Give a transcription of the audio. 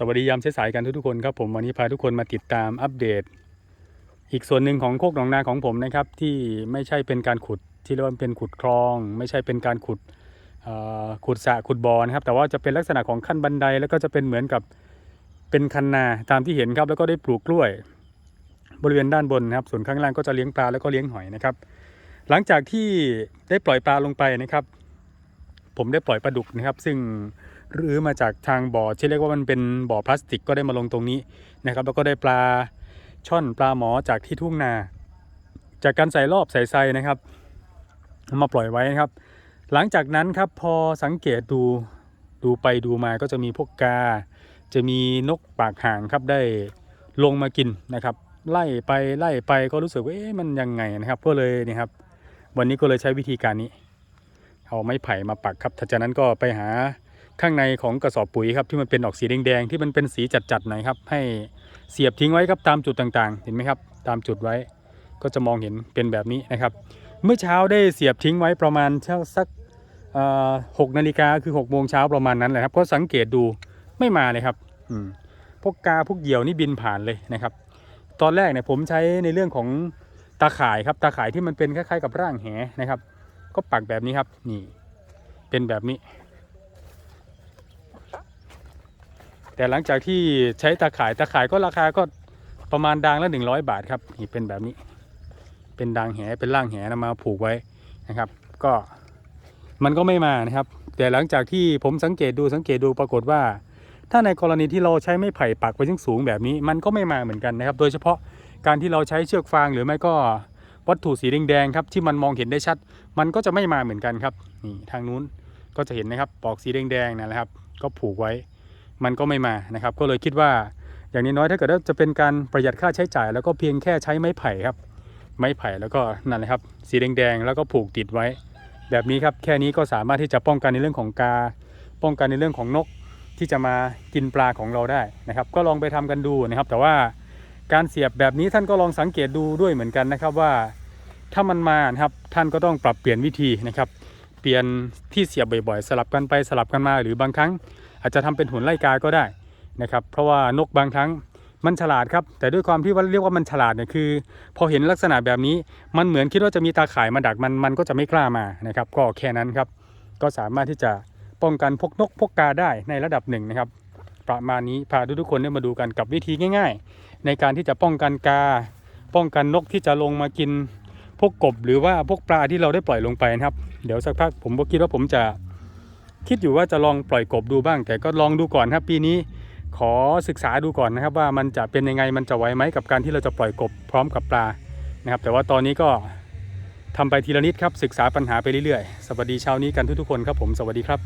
สวัสดียามสายๆกันทุกๆคนครับผมวันนี้พาทุกคนมาติดตามอัปเดต อีกส่วนหนึ่งของโคกหนองนาของผมนะครับ ที่ไม่ใช่เป็นการขุดที่เรียกว่าเป็นขุดคลอง ไม่ใช่เป็นการขุดขุดสระขุดบ่อนะครับ แต่ว่าจะเป็นลักษณะของขั้นบันไดแล้วก็จะเป็นเหมือนกับเป็นคันนาตามที่เห็นครับ แล้วก็ได้ปลูกกล้วย บริเวณด้านบนนะครับ ส่วนข้างล่างก็จะเลี้ยงปลาแล้วก็เลี้ยงหอยนะครับ หลังจากที่ได้ปล่อยปลาลงไปนะครับ ผมได้ปล่อยปลาดุกนะครับ ซึ่ง หรือมาจากทางบ่อที่เรียกว่ามันเป็นบ่อพลาสติกก็ได้มาลงตรงนี้นะครับ แล้วก็ได้ปลาช่อนปลาหมอจากที่ทุ่งนา จากการใส่รอบใส่ไซนะครับ มาปล่อยไว้นะครับ หลังจากนั้นครับพอสังเกตดูดูไปดูมาก็จะมีพวกกา จะมีนกปากห่างครับได้ลงมากินนะครับ ไล่ไปไล่ไปก็รู้สึกว่าเอ๊ะมันยังไงนะครับก็เลยนี่ครับ วันนี้ก็เลยใช้วิธีการนี้ เอาไม้ไผ่มาปักครับถัดจากนั้นก็ไปหา ข้างในของกระสอบปุ๋ยครับที่มันเป็นออกสีแดงๆที่มันเป็นสีจัดๆหน่อยครับ ให้เสียบทิ้งไว้ครับตามจุดต่างๆ เห็นไหมครับ ตามจุดไว้ก็จะมองเห็นเป็นแบบนี้นะครับ เมื่อเช้าได้เสียบทิ้งไว้ประมาณเช้าสักหกนาฬิกาคือ6กโมงเช้าประมาณนั้นแหละครับก็สังเกตดูไม่มาเลยครับอืมพวกกาพวกเหยี่ยวนี่บินผ่านเลยนะครับ ตอนแรกเนี่ยผมใช้ในเรื่องของตาข่ายครับตาข่ายที่มันเป็นคล้ายๆ กับร่างแหนะครับ ก็ปักแบบนี้ครับนี่เป็นแบบนี้ แต่หลังจากที่ใช้ตาข่ายตาข่ายก็ราคาก็ประมาณดางละ100 บาทครับนี่เป็นแบบนี้ เป็นดางแหเป็นร่างแหนะมาผูกไว้นะครับ ก็มันก็ไม่มานะครับ แต่หลังจากที่ผมสังเกตดูสังเกตดูปรากฏว่า ถ้าในกรณีที่เราใช้ไม้ไผ่ปักไปสูงแบบนี้ มันก็ไม่มาเหมือนกันนะครับ โดยเฉพาะการที่เราใช้เชือกฟางหรือไม่ก็วัตถุสีแดงๆครับที่มันมองเห็นได้ชัด มันก็จะไม่มาเหมือนกันครับนี่ทางนู้นก็จะเห็นนะครับปอกสีแดงๆนั่นแหละครับ ก็ผูกไว้ มันก็ไม่มานะครับ ก็เลยคิดว่าอย่างน้อยๆถ้าเกิดว่าจะเป็นการประหยัดค่าใช้จ่าย แล้วก็เพียงแค่ใช้ไม้ไผ่ครับ ไม้ไผ่แล้วก็นั่นแหละครับ สีแดงๆแล้วก็ผูกติดไว้ แบบนี้ครับแค่นี้ก็สามารถที่จะป้องกันในเรื่องของกา ป้องกันในเรื่องของนกที่จะมากินปลาของเราได้นะครับ ก็ลองไปทำกันดูนะครับ แต่ว่าการเสียบแบบนี้ท่านก็ลองสังเกตดูด้วยเหมือนกันนะครับว่า ถ้ามันมานครับท่านก็ต้องปรับเปลี่ยนวิธีนะครับ เปลี่ยนที่เสียบบ่อยๆ สลับกันไปสลับกันมาหรือบางครั้ง อาจจะทำเป็นหุ่นไล่กาก็ได้นะครับเพราะว่านกบางครั้งมันฉลาดครับ แต่ด้วยความที่ว่าเรียกว่ามันฉลาดเนี่ยคือ พอเห็นลักษณะแบบนี้มันเหมือนคิดว่าจะมีตาข่ายมาดักมันมันก็จะไม่กล้ามานะครับ ก็แค่นั้นครับ ก็สามารถที่จะป้องกันพวกนกพวกกาได้ในระดับหนึ่งนะครับ ประมาณนี้พาทุกๆคนได้มาดูกันกับวิธีง่าย ๆ ในการที่จะป้องกันกา ป้องกันนกที่จะลงมากิน พวกกบหรือว่าพวกปลาที่เราได้ปล่อยลงไปนะครับ เดี๋ยวสักพักผมก็คิดว่าผมจะ คิดอยู่ว่าจะลองปล่อยกบดูบ้าง แต่ก็ลองดูก่อนครับ ปีนี้ขอศึกษาดูก่อนนะครับ ว่ามันจะเป็นยังไงมันจะไหวไหมกับการที่เราจะปล่อยกบพร้อมกับปลานะครับ แต่ว่าตอนนี้ก็ทำไปทีละนิดครับศึกษาปัญหาไปเรื่อยๆ สวัสดีเช้านี้กันทุกๆคนครับผมสวัสดีครับ